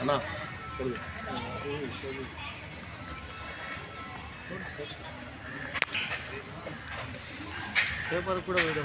అన్నా పేపర్ కూడా వీడియో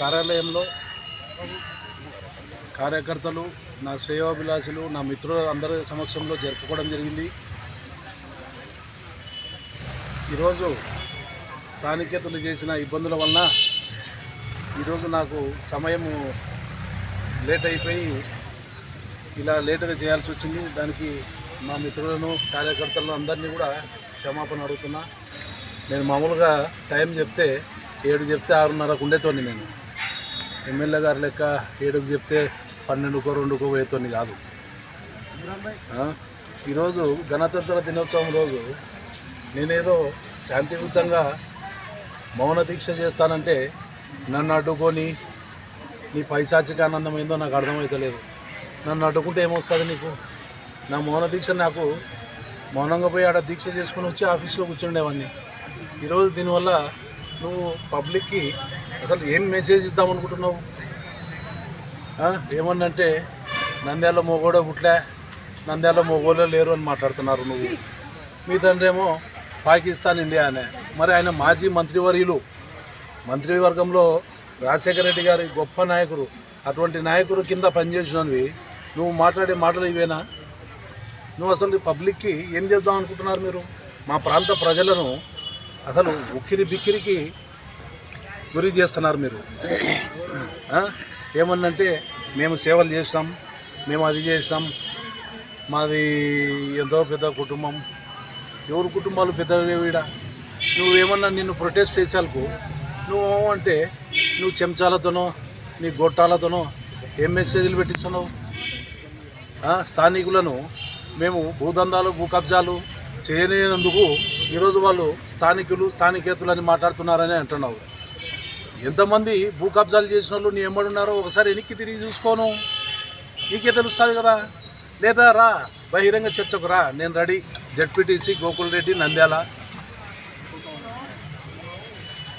కార్యాలయంలో కార్యకర్తలు నా శ్రేయోభిలాషులు నా మిత్రులు అందరి సమక్షంలో జరుపుకోవడం జరిగింది. ఈరోజు స్థానికేతలు చేసిన ఇబ్బందుల వలన ఈరోజు నాకు సమయము లేట్ అయిపోయి ఇలా లేటుగా చేయాల్సి వచ్చింది. దానికి మా మిత్రులను కార్యకర్తలను అందరినీ కూడా క్షమాపణ అడుగుతున్నా. నేను మామూలుగా టైం చెప్తే ఏడు చెప్తే ఆరున్నరకు ఉండేతోని నేను. ఎమ్మెల్యే గారు లెక్క ఏడుకు చెప్తే పన్నెండుకో రెండుకో పోయేతోని కాదు. ఈరోజు గణతంత్ర దినోత్సవం రోజు నేనేదో శాంతియుతంగా మౌన దీక్ష చేస్తానంటే నన్ను అడ్డుకొని నీ పైశాచిక ఆనందం ఏందో నాకు అర్థమవుతలేదు నన్ను అడ్డుకుంటే ఏమొస్తుంది నీకు? నా మౌన దీక్ష నాకు మౌనంగా పోయి ఆడ దీక్ష చేసుకుని వచ్చి ఆఫీస్లో కూర్చుండేవాడిని ఈరోజు దీనివల్ల నువ్వు పబ్లిక్కి అసలు ఏం మెసేజ్ ఇద్దాం అనుకుంటున్నావు? ఏమన్నంటే నంద్యాల మొగోడో పుట్లే నంద్యాల మొగోలో లేరు అని మాట్లాడుతున్నారు నువ్వు. మీ తండ్రి ఏమో పాకిస్తాన్ ఇండియా అనే. మరి ఆయన మాజీ మంత్రివర్యులు. మంత్రివర్గంలో రాజశేఖర రెడ్డి గారి గొప్ప నాయకుడు. అటువంటి నాయకుడు కింద పనిచేసినవి. నువ్వు మాట్లాడే మాటలు ఇవేనా? నువ్వు అసలు పబ్లిక్కి ఏం చేద్దాం అనుకుంటున్నారు మీరు? మా ప్రాంత ప్రజలను అసలు ఉక్కిరి బిక్కిరికి గురి చేస్తున్నారు మీరు. ఏమన్నంటే మేము సేవలు చేసినాం మేము అది చేసినాం మాది ఎంతో పెద్ద కుటుంబం. ఎవరి కుటుంబాలు పెద్దవి వీడ నువ్వేమన్నా నిన్ను ప్రొటెస్ట్ చేసేందుకు నువ్వు అంటే నువ్వు చెంచాలతోనో నీ గొట్టాలతోనో ఏం మెసేజ్లు పెట్టిస్తున్నావు? స్థానికులను మేము భూదందాలు భూ కబ్జాలు చేయలేనందుకు ఈరోజు వాళ్ళు స్థానికులు స్థానికేతులు అని మాట్లాడుతున్నారని అంటున్నావు. ఎంతమంది భూ కబ్జాలు చేసిన వాళ్ళు నీ ఎమ్మడున్నారో ఒకసారి వెనక్కి తిరిగి చూసుకోను. నీకే తెలుస్తుంది కదా. లేదా రా బహిరంగ చర్చకు రా. నేను రెడీ. జడ్పీటీసీ గోకుల్ రెడ్డి నంద్యాల.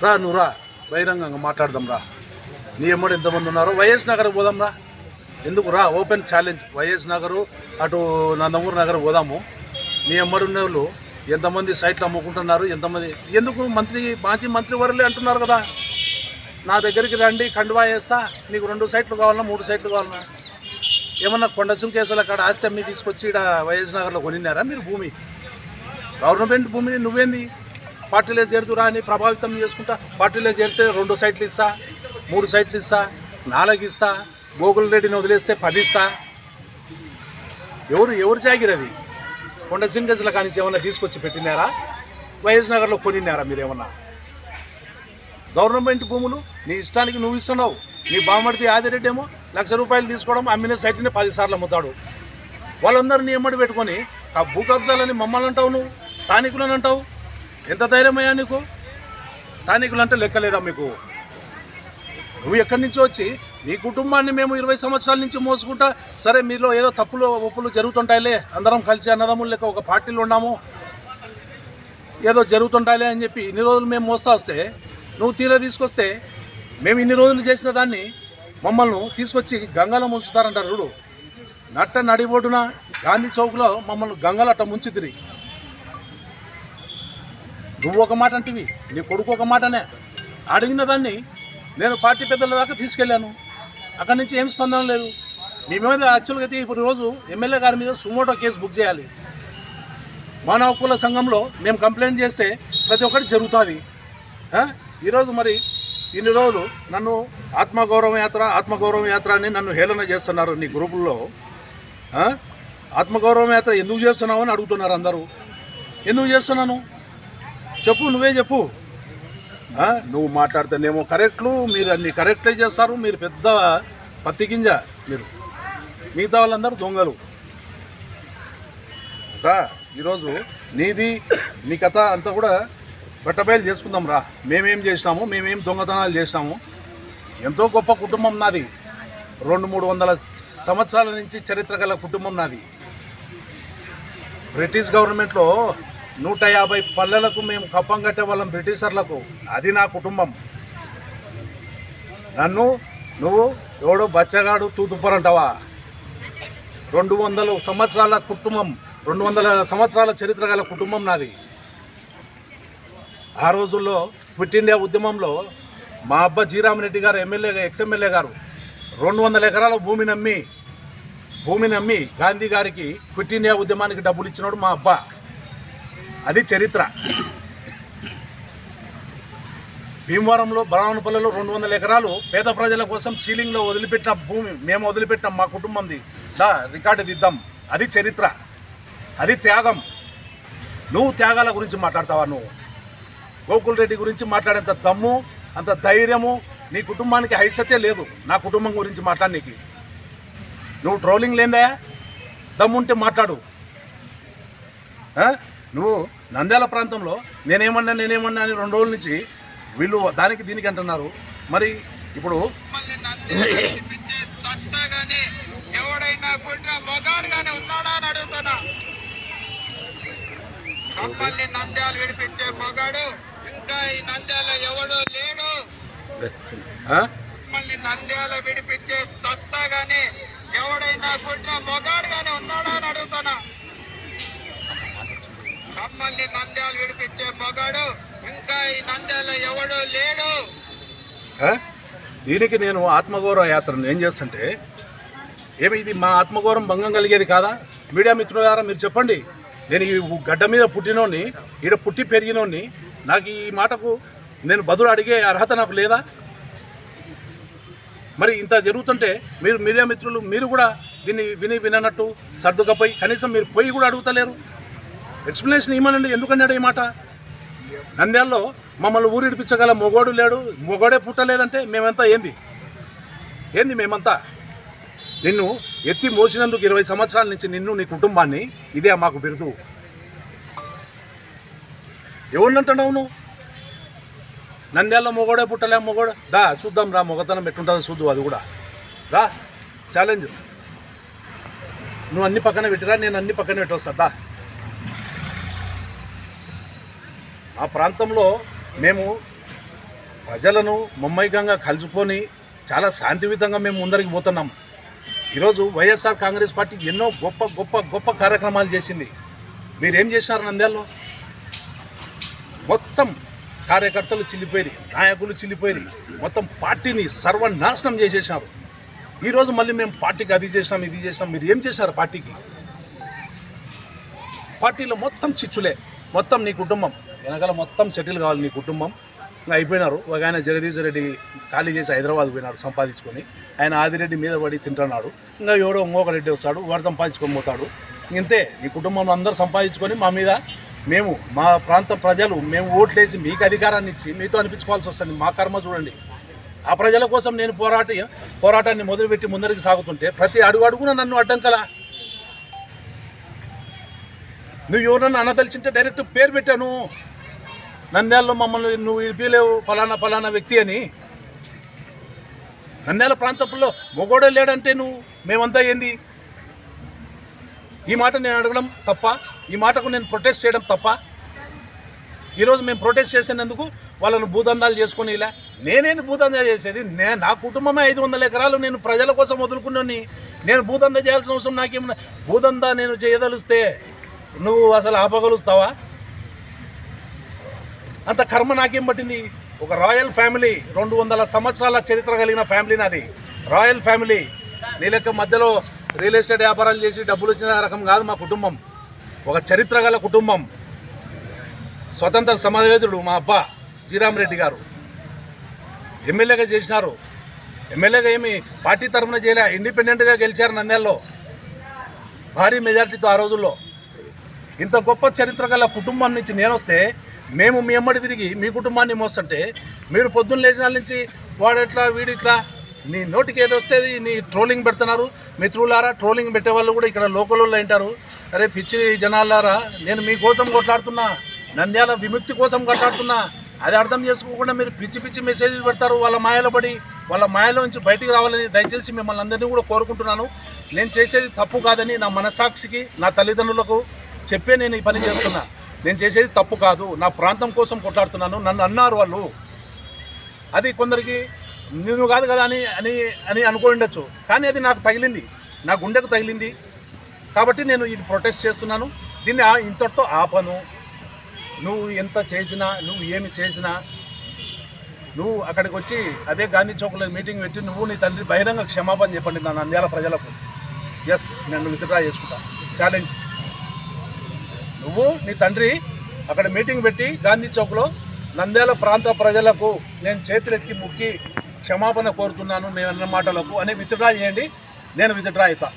రా నువ్వు రా. బహిరంగంగా మాట్లాడదాం రా. నీ ఎమ్మడు ఎంతమంది ఉన్నారో. వైఎస్ నగర్కి పోదాం రా. ఎందుకు రా? Open challenge. వైఎస్ నగరు అటు నందమూరు నగర్ పోదాము. నీ ఎమ్మడు ఉన్న వాళ్ళు ఎంతమంది సైట్లు అమ్ముకుంటున్నారు? ఎంతమంది? ఎందుకు మంత్రి మాజీ మంత్రి వరలే అంటున్నారు కదా. నా దగ్గరికి రండి కండువా వేస్తా. నీకు రెండు సైట్లు కావాలన్నా మూడు సైట్లు కావాలన్నా. ఏమన్నా కొండ సుంకేసుల కాడ ఆస్తి అమ్మి తీసుకొచ్చి ఇక్కడ వైఎస్ నగర్లో కొనినారా మీరు భూమి? గవర్నమెంట్ భూమిని నువ్వేంది? పార్టీలో చేరుతురా అని ప్రభావితం చేసుకుంటా. పార్టీలో చేరితే రెండు సైట్లు ఇస్తా మూడు సైట్లు ఇస్తా నాలుగు ఇస్తా గోకుల్ రెడ్డిని వదిలేస్తే పది ఇస్తా. ఎవరు ఎవరు జాగిరది కొండ సింగజ్ల కానించి ఏమన్నా తీసుకొచ్చి పెట్టినారా? వైఎస్ నగర్లో కొనినారా మీరేమన్నా గవర్నమెంట్ భూములు నీ ఇష్టానికి నువ్వు ఇస్తున్నావు. నీ బామడిది ఆదిరెడ్డి ఏమో లక్ష రూపాయలు తీసుకోవడం అమ్మిన సైట్ని పదిసార్లు అమ్ముతాడు. వాళ్ళందరినీ ఎమ్మడి పెట్టుకొని ఆ భూ కబ్జాలని మమ్మల్ని అంటావు నువ్వు? స్థానికులను అంటావు? ఎంత ధైర్యమయ్యా నీకు? స్థానికులు అంటే లెక్కలేదా మీకు? నువ్వు ఎక్కడి నుంచి వచ్చి నీ కుటుంబాన్ని మేము ఇరవై సంవత్సరాల నుంచి మోసుకుంటా సరే మీలో ఏదో తప్పులు ఒప్పులు జరుగుతుంటాయిలే అందరం కలిసి అన్నదమ్ములు లెక్క ఒక పార్టీలో ఉన్నాము. ఏదో జరుగుతుంటాయిలే అని చెప్పి ఇన్ని రోజులు మేము మోస్తా వస్తే నువ్వు తీరా తీసుకొస్తే మేము ఇన్ని రోజులు చేసిన దాన్ని మమ్మల్ని తీసుకొచ్చి గంగలో ముంచుతారంటారు చూడు. నట్ట నడిబొడ్డున గాంధీ చౌక్లో మమ్మల్ని గంగలో అట్ట ముంచితిరి నువ్వు ఒక మాట అంటివి నీ కొడుకు ఒక మాటనే అడిగిన దాన్ని నేను పార్టీ పెద్దల దాకా తీసుకెళ్ళాను. అక్కడి నుంచి ఏం స్పందన లేదు. మీ మీద యాక్చువల్గా అయితే ఇప్పుడు రోజు ఎమ్మెల్యే గారి మీద సుమోటో కేసు బుక్ చేయాలి. మానవ హక్కుల సంఘంలో మేము కంప్లైంట్ చేస్తే ప్రతి ఒక్కటి జరుగుతుంది. ఈరోజు మరి ఇన్ని రోజులు నన్ను ఆత్మగౌరవ యాత్ర ఆత్మగౌరవ యాత్ర అని నన్ను హేళన చేస్తున్నారు నీ గ్రూపుల్లో. ఆత్మగౌరవ యాత్ర ఎందుకు చేస్తున్నావు అని అడుగుతున్నారు అందరూ. ఎందుకు చేస్తున్నాను? చెప్పు నువ్వే చెప్పు. నువ్వు మాట్లాడితేనేమో కరెక్ట్లు మీరు అన్ని కరెక్టే చేస్తారు మీరు పెద్ద పత్తి గింజ మీరు. మిగతా వాళ్ళందరూ దొంగలు. ఈరోజు నీది నీ కథ అంతా కూడా బెట్టబయలు చేసుకుందాం రా. మేమేం చేసినాము? మేమేం దొంగతనాలు చేసినాము? ఎంతో గొప్ప కుటుంబం నాది. రెండు మూడు వందల సంవత్సరాల నుంచి చరిత్ర గల కుటుంబం నాది. బ్రిటిష్ గవర్నమెంట్లో నూట యాభై పల్లెలకు మేము కప్పం కట్టే వాళ్ళం బ్రిటిషర్లకు. అది నా కుటుంబం. నన్ను నువ్వు ఎవడో బచ్చగాడు తూతుప్పరంటావా? రెండు వందల సంవత్సరాల కుటుంబం రెండు వందల సంవత్సరాల చరిత్ర గల కుటుంబం నాది. ఆ రోజుల్లో క్విట్ ఇండియా ఉద్యమంలో మా అబ్బా జీరామరెడ్డి గారు ఎమ్మెల్యే ఎక్స్ఎమ్మెల్యే గారు రెండు వందల ఎకరాల భూమిని అమ్మి భూమిని అమ్మి గాంధీ గారికి క్విట్ ఇండియా ఉద్యమానికి డబ్బులు ఇచ్చినాడు మా అబ్బా. అది చరిత్ర. భీమవరంలో బలవనపల్లిలో రెండు వందల ఎకరాలు పేద ప్రజల కోసం సీలింగ్లో వదిలిపెట్టిన భూమి మేము వదిలిపెట్టాం మా కుటుంబంది. దా రికార్డు దిద్దాం. అది చరిత్ర. అది త్యాగం. నువ్వు త్యాగాల గురించి మాట్లాడతావా నువ్వు? గోకుల్ రెడ్డి గురించి మాట్లాడేంత దమ్ము అంత ధైర్యము నీ కుటుంబానికి హైసతే లేదు. నా కుటుంబం గురించి మాట్లాడనీకి నువ్వు ట్రోలింగ్ లేందా దమ్ముంటే మాట్లాడు. నువ్వు నంద్యాల ప్రాంతంలో నేనేమన్నా నేనేమన్నా అని రెండు రోజుల నుంచి వీళ్ళు దానికి దీనికి అంటున్నారు. మరి ఇప్పుడు మమ్మల్ని విడిపించే ఈ నంద్యాల ఎవడు లేడు? మమ్మల్ని నంద్యాల విడిపించే సత్తా గాని ఎవడైనా పుట్టిన మొగాడుగానే ఉన్నాడా అని అడుగుతున్నా. మమ్మల్ని నంద్యాల విడిపించే మొగాడు ఇంకా ఈ నంద్యాల ఎవడు లేడు? దీనికి నేను ఆత్మగౌరవ యాత్రను ఏం చేస్తుంటే ఏమి ఇది మా ఆత్మగౌరవం భంగం కలిగేది కాదా? మీడియా మిత్రులారా మీరు చెప్పండి. నేను ఈ గడ్డ మీద పుట్టినోని ఈడ పుట్టి పెరిగినోని నాకు ఈ మాటకు నేను బదులు అడిగే అర్హత నాకు లేదా? మరి ఇంత జరుగుతుంటే మీరు మీడియా మిత్రులు మీరు కూడా దీన్ని విని విననట్టు సర్దుకపోయి కనీసం మీరు పోయి కూడా అడుగుతలేరు? ఎక్స్ప్లెనేషన్ ఇవ్వనండి ఎందుకన్నాడు ఈ మాట? నంద్యాల్లో మమ్మల్ని ఊరిడిపించగల మొగోడు లేడు మొగోడే పుట్టలేదంటే మేమంతా ఏంది? ఏంది మేమంతా? నిన్ను ఎత్తి మోసినందుకు ఇరవై సంవత్సరాల నుంచి నిన్ను నీ కుటుంబాన్ని ఇదే మాకు బిరుదు. ఎవరినంటున్నావు నువ్వు? నంద్యాలలో మొగోడే పుట్టలే మొగోడు. దా చూద్దాం రా మొగతనం ఎట్టుంటుందో చూద్దు అది కూడా. దా ఛాలెంజ్ నువ్వు అన్ని పక్కన పెట్టిరా నేను అన్ని పక్కన పెట్టొస్తా దా. ఆ ప్రాంతంలో మేము ప్రజలను ముమ్మైకంగా కలుసుకొని చాలా శాంతియుతంగా మేము ముందరికి పోతున్నాం. ఈరోజు వైఎస్ఆర్ కాంగ్రెస్ పార్టీ ఎన్నో గొప్ప గొప్ప గొప్ప కార్యక్రమాలు చేసింది. మీరేం చేసినారు నంద్యాల్లో? మొత్తం కార్యకర్తలు చిల్లిపోయి నాయకులు చిల్లిపోయి మొత్తం పార్టీని సర్వనాశనం చేసేసినారు. ఈరోజు మళ్ళీ మేము పార్టీకి అది చేసినాం ఇది చేసినాం. మీరు ఏం చేశారు పార్టీకి? పార్టీలో మొత్తం చిచ్చులే. మొత్తం నీ కుటుంబం. వెనకాల మొత్తం సెటిల్ కావాలి నీ కుటుంబం. ఇంకా అయిపోయినారు. ఒక ఆయన జగదీశ్వర్ రెడ్డి ఖాళీ చేసి హైదరాబాద్ పోయినారు సంపాదించుకొని. ఆయన ఆదిరెడ్డి మీద పడి తింటున్నాడు. ఇంకా ఎవడో ఇంకొక రెడ్డి వస్తాడు. వాడు సంపాదించుకొని పోతాడు. ఇంతే. నీ కుటుంబంలో అందరూ సంపాదించుకొని మా మీద మేము మా ప్రాంత ప్రజలు మేము ఓట్లేసి మీకు అధికారాన్ని ఇచ్చి మీతో అనిపించుకోవాల్సి వస్తుంది. మా కర్మ చూడండి. ఆ ప్రజల కోసం నేను పోరాట పోరాటాన్ని మొదలుపెట్టి ముందరికి సాగుతుంటే ప్రతి అడుగు అడుగున నన్ను అడ్డంకల. నువ్వు ఎవరన్నా అనదలిచింటే డైరెక్ట్ పేరు పెట్టాను. నంద్యాలలో మమ్మల్ని నువ్వు ఇడిపిలేవు ఫలానా ఫలానా వ్యక్తి అని. నంద్యాల ప్రాంతంలో మొగోడే లేడంటే నువ్వు మేమంతా ఏంది? ఈ మాట నేను అడగడం తప్ప ఈ మాటకు నేను ప్రొటెస్ట్ చేయడం తప్ప. ఈరోజు మేము ప్రొటెస్ట్ చేసినందుకు వాళ్ళను భూదందాలు చేసుకుని ఇలా నేనేది భూదందా చేసేది? నే నా కుటుంబమే ఐదు వందల ఎకరాలు నేను ప్రజల కోసం వదులుకున్నాను నేను భూదందా చేయాల్సిన అవసరం నాకేమన్నా భూదందా నేను చేయదలుస్తే నువ్వు అసలు ఆపగలుస్తావా? అంత కర్మ నాకేం పట్టింది? ఒక రాయల్ ఫ్యామిలీ రెండు వందల సంవత్సరాల చరిత్ర కలిగిన ఫ్యామిలీ నాది. రాయల్ ఫ్యామిలీ నీ లెక్క మధ్యలో రియల్ ఎస్టేట్ వ్యాపారాలు చేసి డబ్బులు వచ్చిన రకం కాదు మా కుటుంబం. ఒక చరిత్ర గల కుటుంబం. స్వతంత్ర సమరయోధుడు మా అబ్బా జీరామరెడ్డి గారు. ఎమ్మెల్యేగా చేసినారు. ఎమ్మెల్యేగా ఏమి పార్టీ తరఫున చేయలే ఇండిపెండెంట్గా గెలిచారు నంద్యాలలో. భారీ మెజార్టీతో ఆ రోజుల్లో. ఇంత గొప్ప చరిత్ర గల కుటుంబం నుంచి నేను వస్తే మేము మీ అమ్మడి తిరిగి మీ కుటుంబాన్ని మోస్తుంటే మీరు పొద్దున్న లేచిన నుంచి వాడు ఎట్లా వీడిట్లా నీ నోటికి ఏది వస్తే నీ ట్రోలింగ్ పెడుతున్నారు మిత్రులారా ట్రోలింగ్ పెట్టే వాళ్ళు కూడా ఇక్కడ లోకల్ వాళ్ళు అంటారు అరే పిచ్చి జనాలారా నేను మీకోసం కొట్లాడుతున్నా నంద్యాల విముక్తి కోసం కొట్లాడుతున్నా అది అర్థం చేసుకోకుండా మీరు పిచ్చి పిచ్చి మెసేజ్లు పెడతారు వాళ్ళ మాయలో పడి వాళ్ళ మాయలో నుంచి బయటికి రావాలని దయచేసి మిమ్మల్ని అందరినీ కూడా కోరుకుంటున్నాను. నేను చేసేది తప్పు కాదని నా మనసాక్షికి నా తల్లిదండ్రులకు చెప్పే నేను ఈ పని చేస్తున్నా. నేను చేసేది తప్పు కాదు నా ప్రాంతం కోసం కొట్లాడుతున్నాను నన్ను అన్నారు వాళ్ళు. అది కొందరికి నువ్వు కాదు కదా అని అని అని అనుకో ఉండొచ్చు. కానీ అది నాకు తగిలింది. నా గుండెకు తగిలింది. కాబట్టి నేను ఇది ప్రొటెస్ట్ చేస్తున్నాను. దీన్ని ఇంతటితో ఆపను. నువ్వు ఎంత చేసినా నువ్వు ఏమి చేసినా నువ్వు అక్కడికి వచ్చి అదే గాంధీ చౌక్లో మీటింగ్ పెట్టి నువ్వు నీ తండ్రి బహిరంగ క్షమాపణ చెప్పండి నా నంద్యాల ప్రజలకు. ఎస్ నేను విత్డ్రా చేసుకుంటా. ఛాలెంజ్ నువ్వు నీ తండ్రి అక్కడ మీటింగ్ పెట్టి గాంధీ చౌక్లో నంద్యాల ప్రాంత ప్రజలకు నేను చేతులెత్తి ముక్కి క్షమాపణ కోరుతున్నాను. నేను అన్న మాటలకు అని విత్డ్రా చేయండి. నేను విత్డ్రా అవుతాను